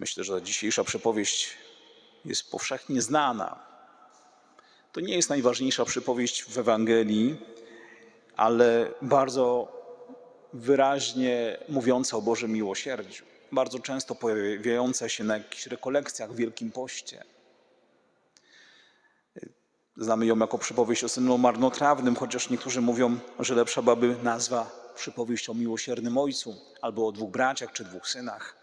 Myślę, że dzisiejsza przypowieść jest powszechnie znana. To nie jest najważniejsza przypowieść w Ewangelii, ale bardzo wyraźnie mówiąca o Bożym miłosierdziu. Bardzo często pojawiająca się na jakichś rekolekcjach w Wielkim Poście. Znamy ją jako przypowieść o synu marnotrawnym, chociaż niektórzy mówią, że lepsza byłaby nazwa przypowieść o miłosiernym ojcu albo o dwóch braciach czy dwóch synach.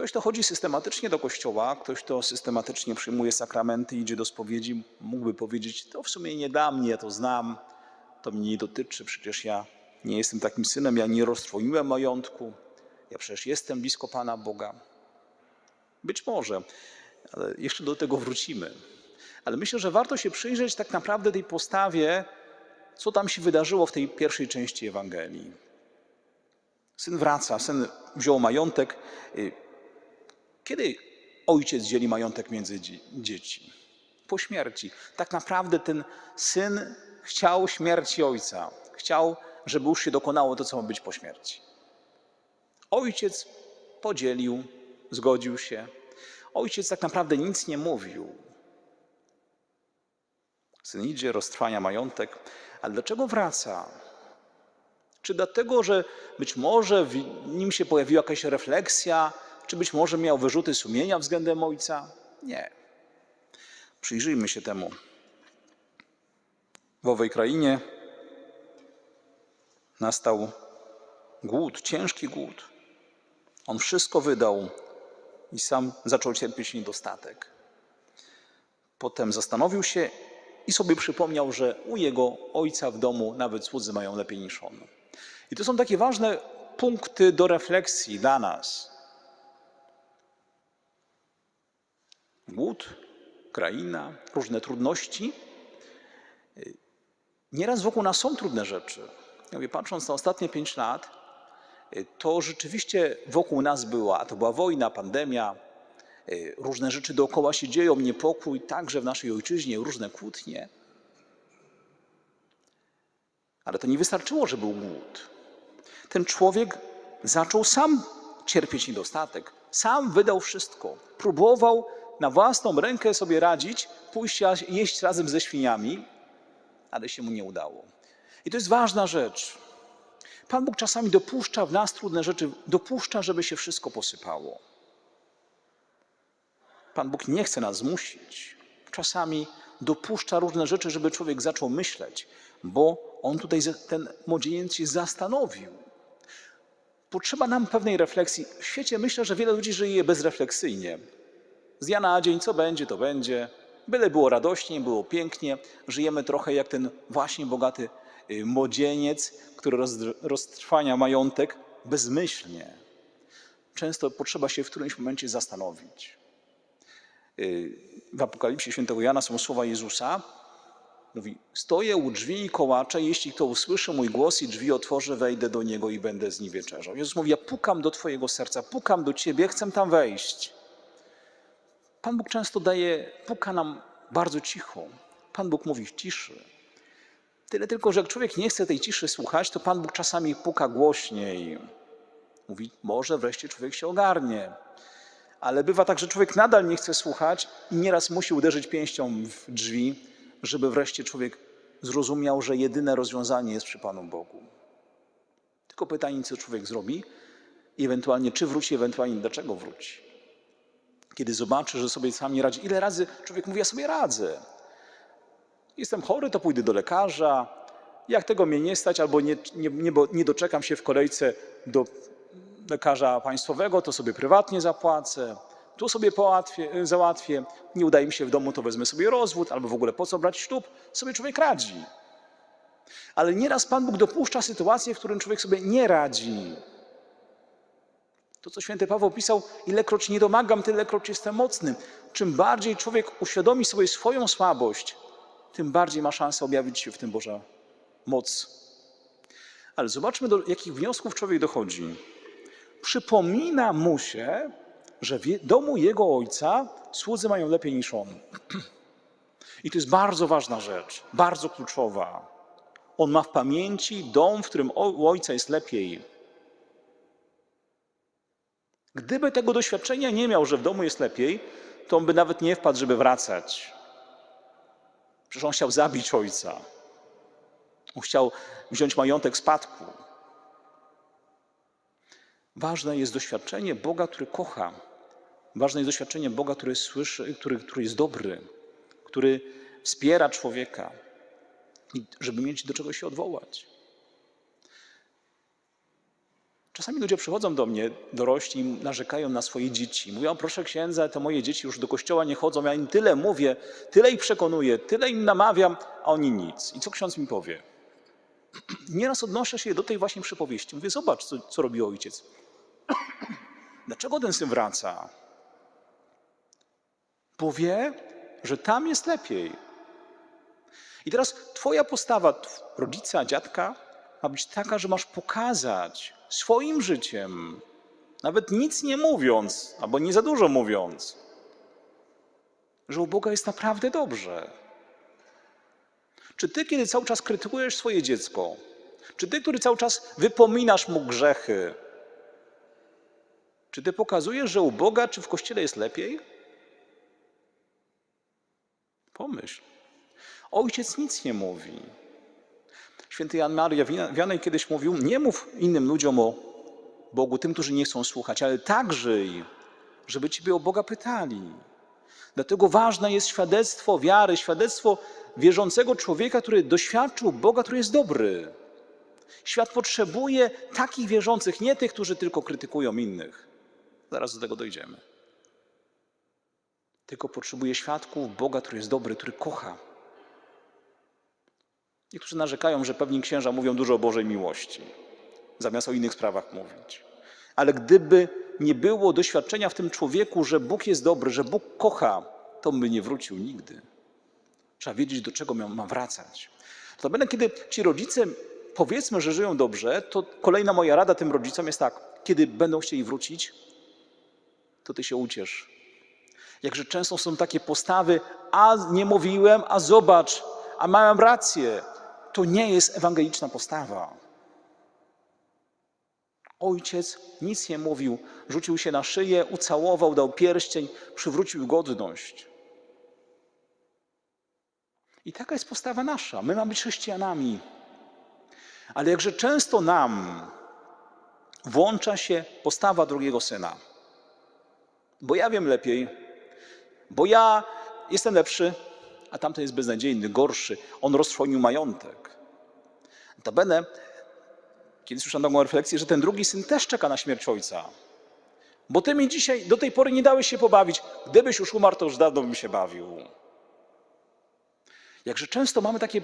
Ktoś, kto chodzi systematycznie do kościoła, ktoś, kto systematycznie przyjmuje sakramenty, idzie do spowiedzi, mógłby powiedzieć: To w sumie nie dla mnie, to znam, to mnie nie dotyczy, przecież ja nie jestem takim synem, ja nie roztrwoiłem majątku, ja przecież jestem blisko Pana Boga. Być może, ale jeszcze do tego wrócimy. Ale myślę, że warto się przyjrzeć tak naprawdę tej postawie, co tam się wydarzyło w tej pierwszej części Ewangelii. Syn wraca, syn wziął majątek. Kiedy ojciec dzieli majątek między dzieci? Po śmierci. Tak naprawdę ten syn chciał śmierci ojca. Chciał, żeby już się dokonało to, co ma być po śmierci. Ojciec podzielił, zgodził się. Ojciec tak naprawdę nic nie mówił. Syn idzie, roztrwania majątek, ale dlaczego wraca? Czy dlatego, że być może w nim się pojawiła jakaś refleksja, czy być może miał wyrzuty sumienia względem ojca? Nie. Przyjrzyjmy się temu. W owej krainie nastał głód, ciężki głód. On wszystko wydał i sam zaczął cierpieć niedostatek. Potem zastanowił się i sobie przypomniał, że u jego ojca w domu nawet słudzy mają lepiej niż on. I to są takie ważne punkty do refleksji dla nas. Głód, kraina, różne trudności. Nieraz wokół nas są trudne rzeczy. Ja mówię, patrząc na ostatnie pięć lat, to rzeczywiście wokół nas była, to była wojna, pandemia, różne rzeczy dookoła się dzieją, niepokój, także w naszej ojczyźnie, różne kłótnie. Ale to nie wystarczyło, że był głód. Ten człowiek zaczął sam cierpieć niedostatek, sam wydał wszystko. Próbował na własną rękę sobie radzić, pójść jeść razem ze świniami, ale się mu nie udało. I to jest ważna rzecz. Pan Bóg czasami dopuszcza w nas trudne rzeczy, dopuszcza, żeby się wszystko posypało. Pan Bóg nie chce nas zmusić. Czasami dopuszcza różne rzeczy, żeby człowiek zaczął myśleć, bo on tutaj, ten młodzieniec się zastanowił. Potrzeba nam pewnej refleksji. W świecie myślę, że wiele ludzi żyje bezrefleksyjnie. Z dnia na dzień, co będzie, to będzie. Byle było radośnie, było pięknie. Żyjemy trochę jak ten właśnie bogaty młodzieniec, który roztrwania majątek bezmyślnie. Często potrzeba się w którymś momencie zastanowić. W Apokalipsie świętego Jana są słowa Jezusa. Mówi, stoję u drzwi i kołaczę, jeśli kto usłyszy mój głos i drzwi otworzę, wejdę do niego i będę z nim wieczerzał. Jezus mówi, ja pukam do twojego serca, pukam do ciebie, chcę tam wejść. Pan Bóg często daje, puka nam bardzo cicho. Pan Bóg mówi w ciszy. Tyle tylko, że jak człowiek nie chce tej ciszy słuchać, to Pan Bóg czasami puka głośniej. Mówi, może wreszcie człowiek się ogarnie. Ale bywa tak, że człowiek nadal nie chce słuchać i nieraz musi uderzyć pięścią w drzwi, żeby wreszcie człowiek zrozumiał, że jedyne rozwiązanie jest przy Panu Bogu. Tylko pytanie, co człowiek zrobi i ewentualnie czy wróci, ewentualnie dlaczego wróci. Kiedy zobaczy, że sobie sam nie radzi. Ile razy człowiek mówi, ja sobie radzę. Jestem chory, to pójdę do lekarza. Jak tego mnie nie stać, albo nie, nie, nie, nie doczekam się w kolejce do lekarza państwowego, to sobie prywatnie zapłacę. Tu sobie połatwię, załatwię. Nie udaje mi się w domu, to wezmę sobie rozwód, albo w ogóle po co brać ślub? Sobie człowiek radzi. Ale nieraz Pan Bóg dopuszcza sytuacje, w którym człowiek sobie nie radzi. To, co święty Paweł pisał, ilekroć nie domagam, tylekroć jestem mocny. Czym bardziej człowiek uświadomi sobie swoją słabość, tym bardziej ma szansę objawić się w tym Boża moc. Ale zobaczmy, do jakich wniosków człowiek dochodzi. Przypomina mu się, że w domu jego ojca słudzy mają lepiej niż on. I to jest bardzo ważna rzecz, bardzo kluczowa. On ma w pamięci dom, w którym u ojca jest lepiej. Gdyby tego doświadczenia nie miał, że w domu jest lepiej, to on by nawet nie wpadł, żeby wracać. Przecież on chciał zabić ojca. On chciał wziąć majątek spadku. Ważne jest doświadczenie Boga, który kocha. Ważne jest doświadczenie Boga, który słyszy, który, który jest dobry, który wspiera człowieka, żeby mieć do czego się odwołać. Czasami ludzie przychodzą do mnie, dorośli, narzekają na swoje dzieci. Mówią, proszę księdza, to moje dzieci już do kościoła nie chodzą, ja im tyle mówię, tyle ich przekonuję, tyle im namawiam, a oni nic. I co ksiądz mi powie? Nieraz odnoszę się do tej właśnie przypowieści. Mówię, zobacz, co, co robi ojciec. Dlaczego ten syn wraca? Bo wie, że tam jest lepiej. I teraz twoja postawa rodzica, dziadka ma być taka, że masz pokazać swoim życiem, nawet nic nie mówiąc, albo nie za dużo mówiąc, że u Boga jest naprawdę dobrze. Czy ty, kiedy cały czas krytykujesz swoje dziecko, czy ty, który cały czas wypominasz mu grzechy, czy ty pokazujesz, że u Boga czy w kościele jest lepiej? Pomyśl. Ojciec nic nie mówi. Święty Jan Maria Wianej kiedyś mówił: Nie mów innym ludziom o Bogu, tym, którzy nie chcą słuchać, ale tak żyj, żeby Ciebie o Boga pytali. Dlatego ważne jest świadectwo wiary, świadectwo wierzącego człowieka, który doświadczył Boga, który jest dobry. Świat potrzebuje takich wierzących, nie tych, którzy tylko krytykują innych. Zaraz do tego dojdziemy. Tylko potrzebuje świadków Boga, który jest dobry, który kocha. Niektórzy narzekają, że pewni księża mówią dużo o Bożej miłości, zamiast o innych sprawach mówić. Ale gdyby nie było doświadczenia w tym człowieku, że Bóg jest dobry, że Bóg kocha, to by nie wrócił nigdy. Trzeba wiedzieć, do czego ma wracać. To będę, kiedy ci rodzice powiedzmy, że żyją dobrze, to kolejna moja rada tym rodzicom jest tak, kiedy będą chcieli wrócić, to ty się uciesz. Jakże często są takie postawy, a nie mówiłem, a zobacz, a miałem rację. To nie jest ewangeliczna postawa. Ojciec nic nie mówił, rzucił się na szyję, ucałował, dał pierścień, przywrócił godność. I taka jest postawa nasza. My mamy być chrześcijanami. Ale jakże często nam włącza się postawa drugiego syna. Bo ja wiem lepiej, bo ja jestem lepszy, a tamten jest beznadziejny, gorszy. On roztrwonił majątek. Notabene, kiedy słyszałem taką refleksję, że ten drugi syn też czeka na śmierć ojca. Bo ty mi dzisiaj do tej pory nie dałeś się pobawić. Gdybyś już umarł, to już dawno bym się bawił. Jakże często mamy takie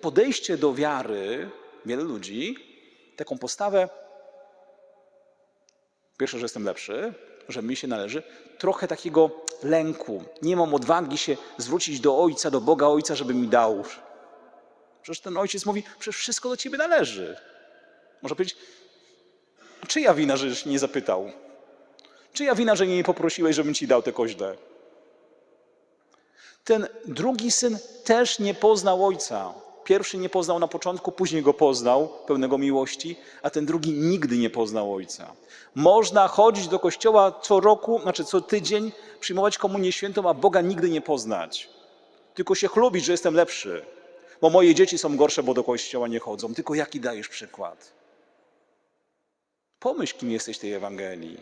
podejście do wiary, wiele ludzi, taką postawę, pierwsze, że jestem lepszy, że mi się należy, trochę takiego lęku. Nie mam odwagi się zwrócić do Ojca, do Boga Ojca, żeby mi dał. Przecież ten ojciec mówi, przecież wszystko do ciebie należy. Może powiedzieć, czyja wina, żeś nie zapytał? Czyja wina, że nie poprosiłeś, żebym ci dał te koźle? Ten drugi syn też nie poznał ojca. Pierwszy nie poznał na początku, później go poznał, pełnego miłości, a ten drugi nigdy nie poznał ojca. Można chodzić do kościoła co roku, znaczy co tydzień, przyjmować komunię świętą, a Boga nigdy nie poznać. Tylko się chlubić, że jestem lepszy, bo moje dzieci są gorsze, bo do kościoła nie chodzą. Tylko jaki dajesz przykład? Pomyśl, kim jesteś tej Ewangelii.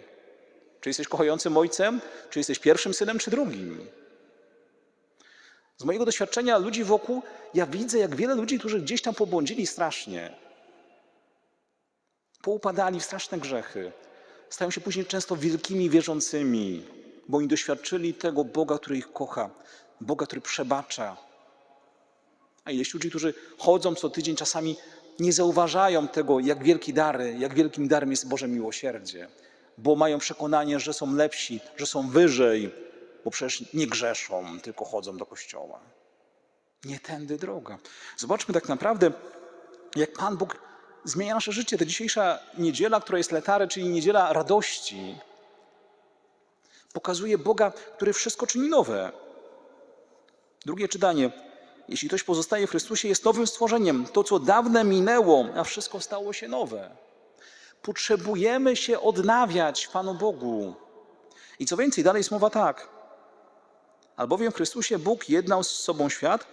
Czy jesteś kochającym ojcem, czy jesteś pierwszym synem, czy drugim? Z mojego doświadczenia ludzi wokół, ja widzę, jak wiele ludzi, którzy gdzieś tam pobłądzili strasznie, poupadali w straszne grzechy, stają się później często wielkimi wierzącymi, bo oni doświadczyli tego Boga, który ich kocha, Boga, który przebacza. A jest ludzi, którzy chodzą co tydzień, czasami nie zauważają tego, jak wielki dary, jak wielkim darem jest Boże miłosierdzie, bo mają przekonanie, że są lepsi, że są wyżej, bo przecież nie grzeszą, tylko chodzą do kościoła. Nie tędy droga. Zobaczmy tak naprawdę, jak Pan Bóg zmienia nasze życie. Ta dzisiejsza niedziela, która jest letary, czyli niedziela radości, pokazuje Boga, który wszystko czyni nowe. Drugie czytanie. Jeśli ktoś pozostaje w Chrystusie, jest nowym stworzeniem. To, co dawne minęło, a wszystko stało się nowe. Potrzebujemy się odnawiać Panu Bogu. I co więcej, dalej jest mowa tak. Albowiem w Chrystusie Bóg jednał z sobą świat,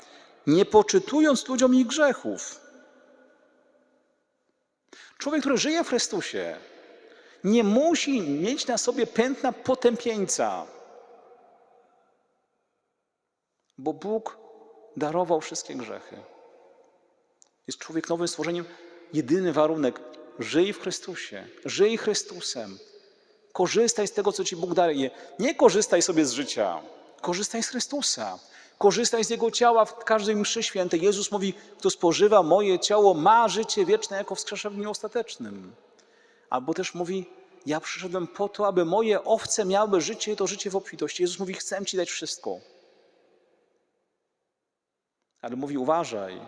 nie poczytując ludziom ich grzechów. Człowiek, który żyje w Chrystusie, nie musi mieć na sobie pętna potępieńca, bo Bóg darował wszystkie grzechy. Jest człowiek nowym stworzeniem. Jedyny warunek: żyj w Chrystusie, żyj Chrystusem. Korzystaj z tego, co ci Bóg daje. Nie korzystaj sobie z życia, korzystaj z Chrystusa. Korzystaj z Jego ciała w każdej mszy świętej. Jezus mówi, kto spożywa moje ciało, ma życie wieczne jako wskrzesza w dniu ostatecznym. Albo też mówi, ja przyszedłem po to, aby moje owce miały życie i to życie w obfitości. Jezus mówi, chcę Ci dać wszystko. Ale mówi, uważaj,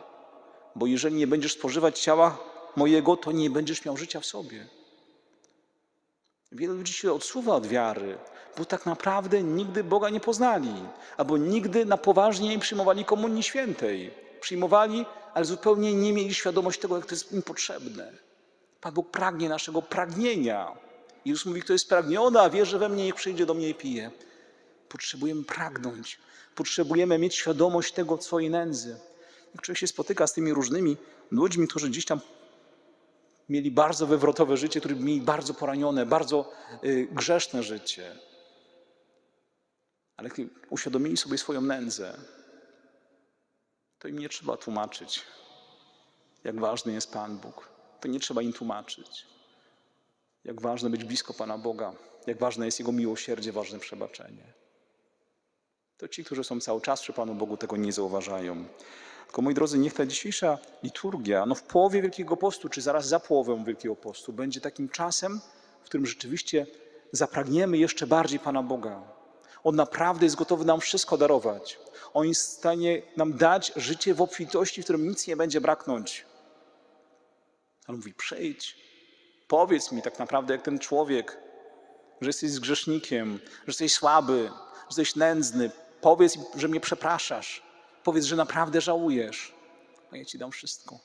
bo jeżeli nie będziesz spożywać ciała mojego, to nie będziesz miał życia w sobie. Wielu ludzi się odsuwa od wiary, bo tak naprawdę nigdy Boga nie poznali, albo nigdy na poważnie nie przyjmowali Komunii Świętej. Przyjmowali, ale zupełnie nie mieli świadomości tego, jak to jest im potrzebne. Pan Bóg pragnie naszego pragnienia. Jezus mówi, kto jest pragniony, a wierzy we mnie, niech przyjdzie do mnie i pije. Potrzebujemy pragnąć. Potrzebujemy mieć świadomość tego, swojej nędzy. Jak człowiek się spotyka z tymi różnymi ludźmi, którzy gdzieś tam mieli bardzo wywrotowe życie, którzy mieli bardzo poranione, bardzo y, grzeszne życie. Ale kiedy uświadomili sobie swoją nędzę, to im nie trzeba tłumaczyć, jak ważny jest Pan Bóg. To nie trzeba im tłumaczyć, jak ważne być blisko Pana Boga, jak ważne jest Jego miłosierdzie, ważne przebaczenie. To ci, którzy są cały czas przy Panu Bogu, tego nie zauważają. Tylko moi drodzy, niech ta dzisiejsza liturgia, no w połowie Wielkiego Postu, czy zaraz za połową Wielkiego Postu, będzie takim czasem, w którym rzeczywiście zapragniemy jeszcze bardziej Pana Boga. On naprawdę jest gotowy nam wszystko darować. On jest w stanie nam dać życie w obfitości, w którym nic nie będzie braknąć. On mówi: przyjdź, powiedz mi tak naprawdę, jak ten człowiek, że jesteś grzesznikiem, że jesteś słaby, że jesteś nędzny. Powiedz, że mnie przepraszasz. Powiedz, że naprawdę żałujesz, a ja ci dam wszystko.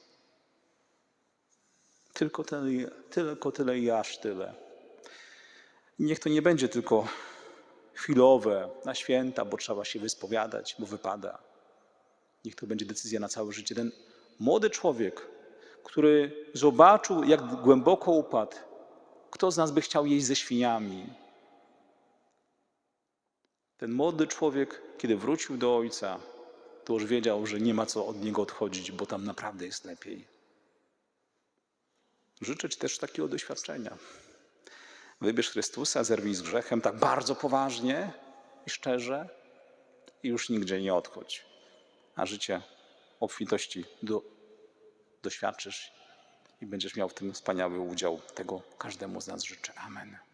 Tylko tyle, tylko tyle i aż tyle. Niech to nie będzie tylko chwilowe, na święta, bo trzeba się wyspowiadać, bo wypada. Niech to będzie decyzja na całe życie. Ten młody człowiek, który zobaczył, jak głęboko upadł, kto z nas by chciał jeść ze świniami? Ten młody człowiek, kiedy wrócił do ojca, to już wiedział, że nie ma co od niego odchodzić, bo tam naprawdę jest lepiej. Życzę Ci też takiego doświadczenia. Wybierz Chrystusa, zerwij z grzechem tak bardzo poważnie i szczerze i już nigdzie nie odchodź. A życie obfitości do, doświadczysz i będziesz miał w tym wspaniały udział. Tego każdemu z nas życzę. Amen.